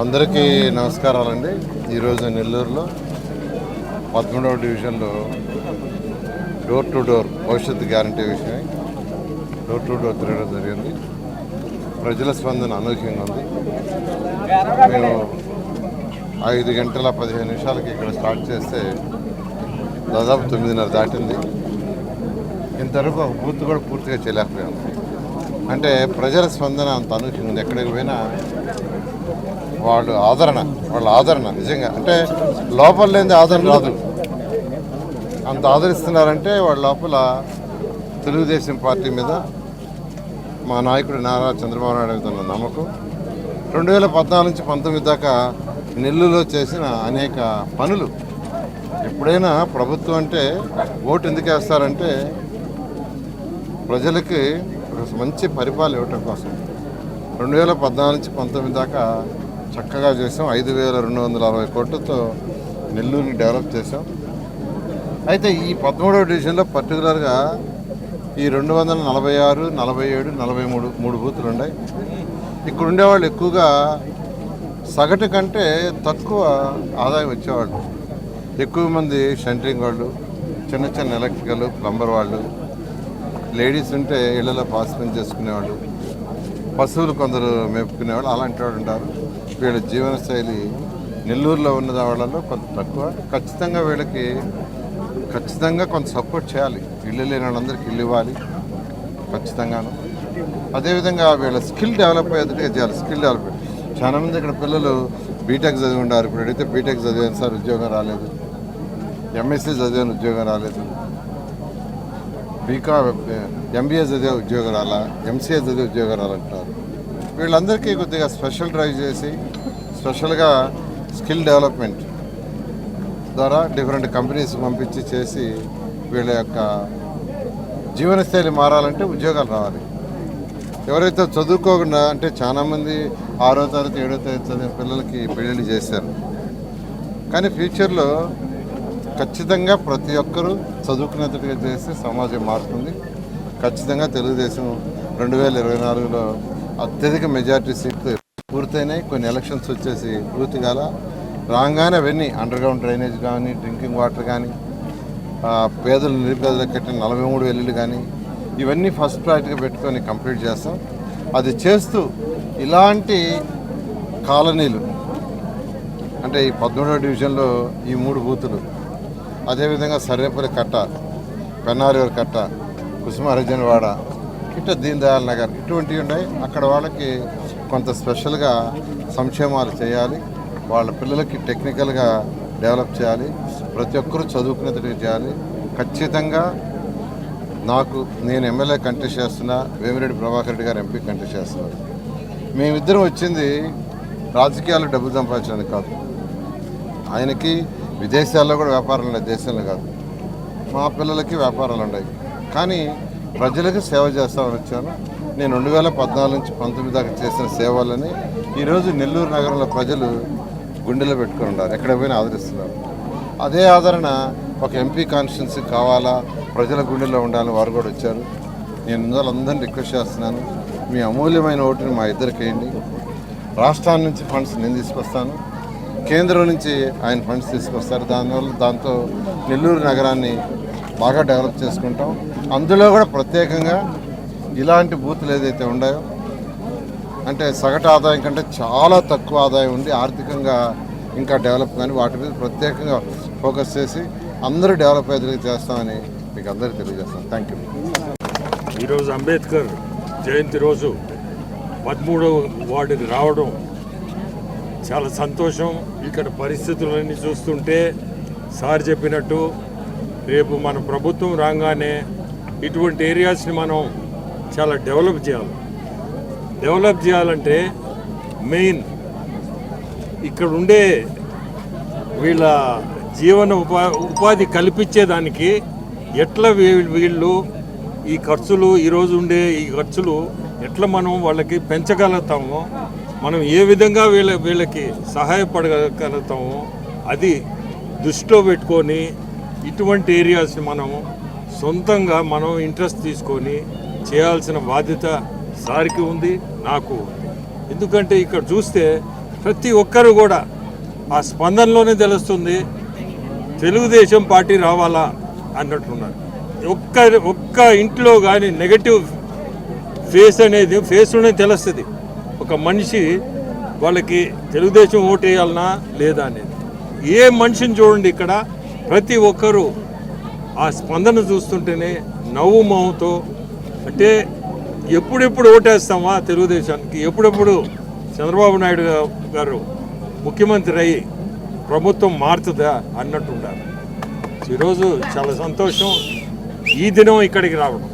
అందరికీ నమస్కారాలండి. ఈరోజు నెల్లూరులో పదమూడవ డివిజన్లో డోర్ టు డోర్ భవిష్యత్తు గ్యారంటీ విషయమై డోర్ టు డోర్ తిరగడం జరిగింది. ప్రజల స్పందన అనూహ్యంగా ఉంది. మేము ఐదు గంటల పదిహేను నిమిషాలకి ఇక్కడ స్టార్ట్ చేస్తే దాదాపు తొమ్మిదిన్నర దాటింది. ఇంతవరకు ఒక బూత్ కూడా పూర్తిగా చేయలేకపోయాం. అంటే ప్రజల స్పందన అంత అనూహ్యంగా ఉంది. ఎక్కడికి పోయినా వాళ్ళు ఆదరణ వాళ్ళ ఆదరణ నిజంగా. అంటే లోపల లేని ఆదరణ రాదు. అంత ఆదరిస్తున్నారంటే వాళ్ళ లోపల తెలుగుదేశం పార్టీ మీద మా నాయకుడు నారా చంద్రబాబు నాయుడు మీద ఉన్న నమ్మకం. రెండు వేల పద్నాలుగు నుంచి పంతొమ్మిది దాకా నెల్లూరులో చేసిన అనేక పనులు. ఎప్పుడైనా ప్రభుత్వం అంటే ఓటు ఎందుకు వేస్తారంటే ప్రజలకి ఒక మంచి పరిపాలన ఇవ్వటం కోసం. రెండు వేల పద్నాలుగు నుంచి పంతొమ్మిది దాకా చక్కగా చేసాం. ఐదు వేల రెండు వందల అరవై కోట్లతో నెల్లూరుని డెవలప్ చేసాం. అయితే ఈ పదమూడవ డివిజన్లో పర్టికులర్గా ఈ రెండు వందల నలభై ఆరు నలభై ఏడు నలభై మూడు మూడు బూతులు ఉన్నాయి. ఇక్కడ ఉండేవాళ్ళు ఎక్కువగా సగటు కంటే తక్కువ ఆదాయం వచ్చేవాళ్ళు. ఎక్కువ మంది షంటరింగ్ వాళ్ళు చిన్న చిన్న ఎలక్ట్రికల్ ప్లంబర్ వాళ్ళు లేడీస్ ఉంటే ఇళ్ళలో పాస్ పని చేసుకునేవాళ్ళు పశువులు కొందరు మేపుకునేవాళ్ళు అలాంటి వాళ్ళు ఉంటారు. వీళ్ళ జీవన శైలి నెల్లూరులో ఉన్న వాళ్ళలో కొంత తక్కువ. ఖచ్చితంగా వీళ్ళకి ఖచ్చితంగా కొంత సపోర్ట్ చేయాలి. ఇల్లు లేని వాళ్ళందరికీ ఇల్లు ఇవ్వాలి. ఖచ్చితంగాను. అదేవిధంగా వీళ్ళ స్కిల్ డెవలప్ అయ్యేట్టుగా చేయాలి. స్కిల్ డెవలప్ చాలా మంది ఇక్కడ పిల్లలు బీటెక్ చదివి ఉండారు ఇప్పుడు అడిగితే బీటెక్ చదివాను సార్ ఉద్యోగం రాలేదు. ఎంఎస్సీ చదివాను ఉద్యోగం రాలేదు. బీకా ఎంబీఏ చదివే ఉద్యోగం రాలా? ఎంసీఏ చదివే ఉద్యోగం రాలంటారు. వీళ్ళందరికీ కొద్దిగా స్పెషల్ డ్రైవ్ చేసి స్పెషల్గా స్కిల్ డెవలప్మెంట్ ద్వారా డిఫరెంట్ కంపెనీస్ పంపించి చేసి వీళ్ళ యొక్క జీవనశైలి మారాలంటే ఉద్యోగాలు రావాలి. ఎవరైతే చదువుకోకుండా అంటే చాలామంది ఆరో తరగతి ఏడో తరగతి పిల్లలకి పెళ్ళిళ్ళు చేశారు. కానీ ఫ్యూచర్లో ఖచ్చితంగా ప్రతి ఒక్కరూ చదువుకునేటట్టుగా చేస్తే సమాజం మారుతుంది. ఖచ్చితంగా తెలుగుదేశం రెండు వేల ఇరవై నాలుగులో అత్యధిక మెజారిటీ సీట్లు పూర్తయినాయి. కొన్ని ఎలక్షన్స్ వచ్చేసి పూర్తి కాల రాగానే అవన్నీ అండర్ గ్రౌండ్ డ్రైనేజ్ కానీ డ్రింకింగ్ వాటర్ కానీ పేదలు నిరుపేదలకు కట్టిన నలభై మూడు వెల్లులు కానీ ఇవన్నీ ఫస్ట్ ప్రయారిటీగా పెట్టుకొని కంప్లీట్ చేస్తాం. అది చేస్తూ ఇలాంటి కాలనీలు అంటే ఈ పదమూడవ డివిజన్లో ఈ మూడు బూతులు అదేవిధంగా సర్వేపల్లి కట్ట పెన్నారివర్ కట్ట కుసుమ కుసుమహరిజనవాడ ఇట్లా దీన్ దయాల్ నగర్ ఇటువంటివి ఉన్నాయి. అక్కడ వాళ్ళకి కొంత స్పెషల్గా సంక్షేమాలు చేయాలి. వాళ్ళ పిల్లలకి టెక్నికల్గా డెవలప్ చేయాలి. ప్రతి ఒక్కరూ చదువుకునేటట్టుగా చేయాలి. ఖచ్చితంగా నాకు నేను ఎమ్మెల్యే కంటెస్ట్ చేస్తున్నా వేమిరెడ్డి ప్రభాకర్ రెడ్డి గారు ఎంపీ కంటెస్ట్ చేస్తున్నారు. మేమిద్దరం వచ్చింది రాజకీయాలు డబ్బు సంపాదించడానికి కాదు. ఆయనకి విదేశాల్లో కూడా వ్యాపారాలు ఉన్నాయి దేశంలో కాదు. మా పిల్లలకి వ్యాపారాలు ఉన్నాయి. కానీ ప్రజలకు సేవ చేస్తామని వచ్చాను. నేను రెండు వేల పద్నాలుగు నుంచి పంతొమ్మిది దాకా చేసిన సేవలని ఈరోజు నెల్లూరు నగరంలో ప్రజలు గుండెలో పెట్టుకుని ఉన్నారు. ఎక్కడ పోయినా ఆదరిస్తున్నారు. అదే ఆదరణ ఒక ఎంపీ కాన్స్టిట్యున్సీ కావాలా ప్రజల గుండెల్లో ఉండాలని వారు కూడా వచ్చారు. నేను ఇందులో అందరిని రిక్వెస్ట్ చేస్తున్నాను. మీ అమూల్యమైన ఓటుని మా ఇద్దరికి వేయండి. రాష్ట్రాల నుంచి ఫండ్స్ నేను తీసుకొస్తాను. కేంద్రం నుంచి ఆయన ఫండ్స్ తీసుకొస్తారు. దానివల్ల దాంతో నెల్లూరు నగరాన్ని బాగా డెవలప్ చేసుకుంటాం. అందులో కూడా ప్రత్యేకంగా ఇలాంటి బూతులు ఏదైతే ఉన్నాయో అంటే సగటు ఆదాయం కంటే చాలా తక్కువ ఆదాయం ఉండి ఆర్థికంగా ఇంకా డెవలప్ కానీ వాటి మీద ప్రత్యేకంగా ఫోకస్ చేసి అందరూ డెవలప్ అయ్యేది చేస్తామని మీకు అందరికీ తెలియజేస్తాను. థ్యాంక్ యూ ఈరోజు అంబేద్కర్ జయంతి రోజు పదమూడవ వార్డుకి రావడం చాలా సంతోషం. ఇక్కడ పరిస్థితులన్నీ చూస్తుంటే సార్ చెప్పినట్టు రేపు మన ప్రభుత్వం రాగానే ఇటువంటి ఏరియాస్ని మనం చాలా డెవలప్ చేయాలి. డెవలప్ చేయాలంటే మెయిన్ ఇక్కడ ఉండే వీళ్ళ జీవన ఉపా ఉపాధి కల్పించేదానికి ఎట్లా వీ- వీళ్ళు ఈ ఖర్చులు ఈరోజు ఉండే ఈ ఖర్చులు ఎట్లా మనం వాళ్ళకి పెంచగలుగుతామో మనం ఏ విధంగా వీళ్ళ వీళ్ళకి సహాయపడగలుగుతామో అది దృష్టిలో పెట్టుకొని ఇటువంటి ఏరియాస్ని మనం సొంతంగా మనం ఇంట్రెస్ట్ తీసుకొని చేయాల్సిన బాధ్యత సారికి ఉంది నాకు ఉంది. ఎందుకంటే ఇక్కడ చూస్తే ప్రతి ఒక్కరు కూడా ఆ స్పందనలోనే తెలుస్తుంది తెలుగుదేశం పార్టీ రావాలా అన్నట్టున్నారు ఒక్క ఒక్క ఇంట్లో కానీ నెగటివ్ ఫేస్ అనేది ఫేస్లోనే తెలుస్తుంది. ఒక మనిషి వాళ్ళకి తెలుగుదేశం ఓటు వేయాలనా లేదా అనేది. ఏ మనిషిని చూడండి ఇక్కడ ప్రతి ఒక్కరూ ఆ స్పందన చూస్తుంటేనే నవ్వు మొహంతో అంటే ఎప్పుడెప్పుడు ఓటేస్తామా తెలుగుదేశానికి? ఎప్పుడెప్పుడు చంద్రబాబు నాయుడు గారు ముఖ్యమంత్రి అయ్యి ప్రభుత్వం మారుతుందా అన్నట్టు ఉండాలి ఈరోజు చాలా సంతోషం. ఈ దినం ఇక్కడికి రావడం.